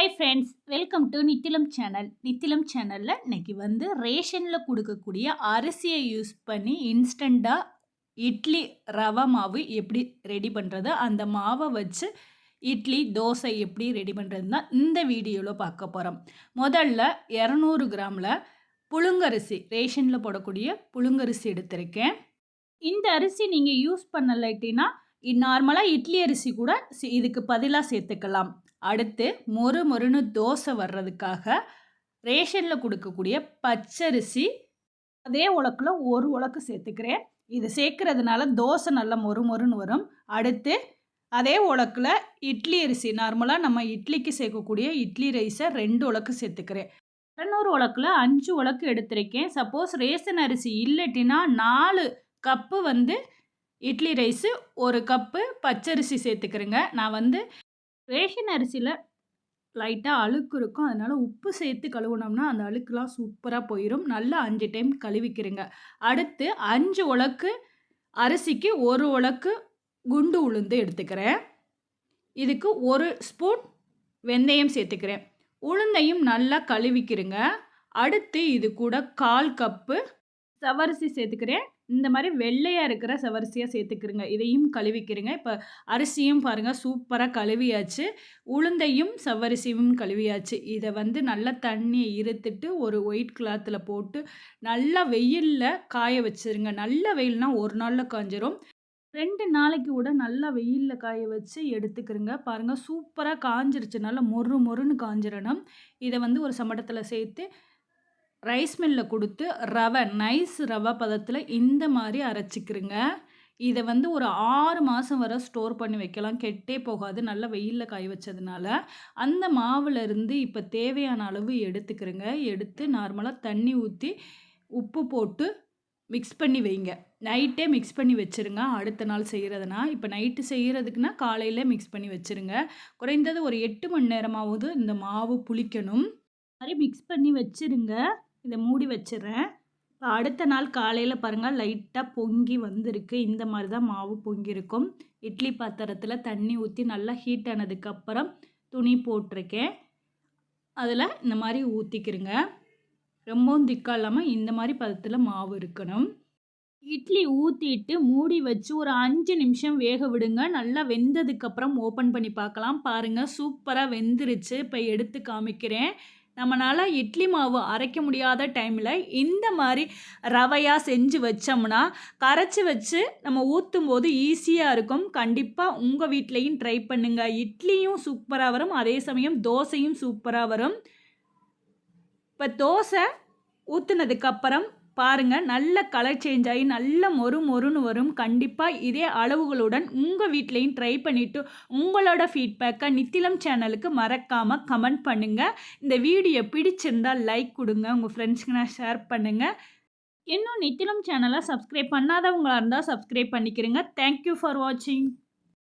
Hi friends welcome to Nithilam channel Nithilam சேனலில் இன்னைக்கு வந்து ரேஷனில் கொடுக்கக்கூடிய அரிசியை யூஸ் பண்ணி இன்ஸ்டண்ட்டாக இட்லி ரவா மாவு எப்படி ரெடி பண்ணுறது அந்த மாவை வச்சு இட்லி தோசை எப்படி ரெடி பண்ணுறதுன்னா இந்த வீடியோவில் பார்க்க போகிறோம் முதல்ல இரநூறு கிராமில் புழுங்கரிசி ரேஷனில் போடக்கூடிய புழுங்கரிசி எடுத்திருக்கேன். இந்த அரிசி நீங்கள் யூஸ் பண்ணலைட்டினா நார்மலாக இட்லி அரிசி கூட இதுக்கு பதிலாக சேர்த்துக்கலாம். அடுத்து மொறு மொறுன்னு தோசை வர்றதுக்காக ரேஷனில் கொடுக்கக்கூடிய பச்சரிசி அதே உலக்கில் ஒரு உலக்கு சேர்த்துக்கிறேன். இது சேர்க்கறதுனால தோசை நல்லா மொறு மொறுன்னு வரும். அடுத்து அதே உலக்கில் இட்லி அரிசி நார்மலாக நம்ம இட்லிக்கு சேர்க்கக்கூடிய இட்லி ரைஸை ரெண்டு உலக்கு சேர்த்துக்கிறேன். இரநூறு உலக்கில் அஞ்சு உலக்கு எடுத்திருக்கேன். சப்போஸ் ரேஷன் அரிசி இல்லட்டினா நாலு கப்பு வந்து இட்லி ரைஸு ஒரு கப்பு பச்சரிசி சேர்த்துக்கிறேங்க. நான் வந்து ரேஷன் அரிசியில் லைட்டாக அழுக்கு இருக்கும். அதனால் உப்பு சேர்த்து கழுவுனோம்னா அந்த அழுக்குலாம் சூப்பராக போயிடும் நல்லா அஞ்சு டைம் கழுவிக்கிறேங்க. அடுத்து அஞ்சு உலக்கு அரிசிக்கு ஒரு உலக்கு குண்டு உளுந்து எடுத்துக்கிறேன். இதுக்கு ஒரு ஸ்பூன் வெந்தயம் சேர்த்துக்கிறேன். உளுந்தையும் நல்லா கழுவிக்கிறேங்க. அடுத்து இது கூட கால் கப்பு சவரிசி சேர்த்துக்கிறேன். இந்த மாதிரி வெள்ளையாக இருக்கிற சவரிசியாக சேர்த்துக்கிறங்க இதையும் கழுவிக்கிறங்க இப்போ அரிசியும் பாருங்கள் சூப்பராக கழுவியாச்சு. உளுந்தையும் செவ்வரிசியும் கழுவியாச்சு. இதை வந்து நல்லா தண்ணியை இருத்துட்டு ஒரு ஒயிட் கிளாத்தில் போட்டு நல்லா வெயிலில் காய வச்சிருங்க. நல்ல வெயில்னால் ஒரு நாளில் காஞ்சிரும். ரெண்டு நாளைக்கு கூட நல்லா வெயிலில் காய வச்சு எடுத்துக்கிறங்க பாருங்கள் சூப்பராக காஞ்சிருச்சு. நல்லா மொறு மொறுன்னு காஞ்சிடணும் இதை வந்து ஒரு சமட்டத்தில் சேர்த்து ரைஸ் மில்லில் கொடுத்து ரவை நைஸ் ரவை பதத்தில் இந்த மாதிரி அரைச்சிக்கிறங்க இதை வந்து ஒரு ஆறு மாதம் வரை ஸ்டோர் பண்ணி வைக்கலாம். கெட்டே போகாது. நல்லா வெயிலில் காய வச்சதுனால. அந்த மாவுலேருந்து இப்போ தேவையான அளவு எடுத்துக்கிறங்க எடுத்து நார்மலாக தண்ணி ஊற்றி உப்பு போட்டு மிக்ஸ் பண்ணி வைங்க. நைட்டே மிக்ஸ் பண்ணி வச்சுருங்க. அடுத்த நாள் செய்கிறதுனா இப்போ நைட்டு செய்கிறதுக்குனா காலையில் மிக்ஸ் பண்ணி வச்சுருங்க. குறைந்தது ஒரு எட்டு மணி நேரமாவது இந்த மாவு புளிக்கணும். மாதிரி மிக்ஸ் பண்ணி வச்சுருங்க. இதை மூடி வச்சிடுறேன். இப்போ அடுத்த நாள் காலையில் பாருங்கள் லைட்டாக பொங்கி வந்திருக்கு. இந்த மாதிரி தான் மாவு பொங்கியிருக்கும். இட்லி பாத்திரத்தில் தண்ணி ஊற்றி நல்லா ஹீட் ஆனதுக்கப்புறம் துணி போட்டிருக்கேன். அதில் இந்த மாதிரி ஊற்றிக்கிறங்க ரொம்பவும் திக்கா இல்லாமல் இந்த மாதிரி பதத்தில் மாவு இருக்கணும். இட்லி ஊற்றிட்டு மூடி வச்சு ஒரு அஞ்சு நிமிஷம் வேக விடுங்க. நல்லா வெந்ததுக்கப்புறம் ஓப்பன் பண்ணி பார்க்கலாம். பாருங்கள் சூப்பராக வெந்துருச்சு. இப்போ எடுத்து காமிக்கிறேன். நம்மளால் இட்லி மாவு அரைக்க முடியாத டைமில் இந்த மாதிரி ரவையாக செஞ்சு வச்சோம்னா கரைச்சி வச்சு நம்ம ஊற்றும் போது ஈஸியாக இருக்கும். கண்டிப்பாக உங்கள் வீட்லேயும் ட்ரை பண்ணுங்கள் இட்லியும் சூப்பராக வரும். அதே சமயம் தோசையும் சூப்பராக வரும். இப்போ தோசை ஊற்றுனதுக்கப்புறம் பாருங்கள் நல்ல கலர் சேஞ்ச் ஆகி நல்ல மொறு மொறுன்னு வரும். கண்டிப்பாக இதே அளவுகளுடன் உங்கள் வீட்லேயும் ட்ரை பண்ணிவிட்டு உங்களோட ஃபீட்பேக்கை நித்திலம் சேனலுக்கு மறக்காமல் கமெண்ட் பண்ணுங்கள் இந்த வீடியோ பிடிச்சிருந்தால் லைக் கொடுங்க. உங்கள் ஃப்ரெண்ட்ஸ்க்கு ஷேர் பண்ணுங்கள் இன்னும் நித்திலம் சேனலை சப்ஸ்கிரைப் பண்ணாதவங்களாக இருந்தால் சப்ஸ்கிரைப் பண்ணிக்கிறேங்க தேங்க்யூ ஃபார் வாட்சிங்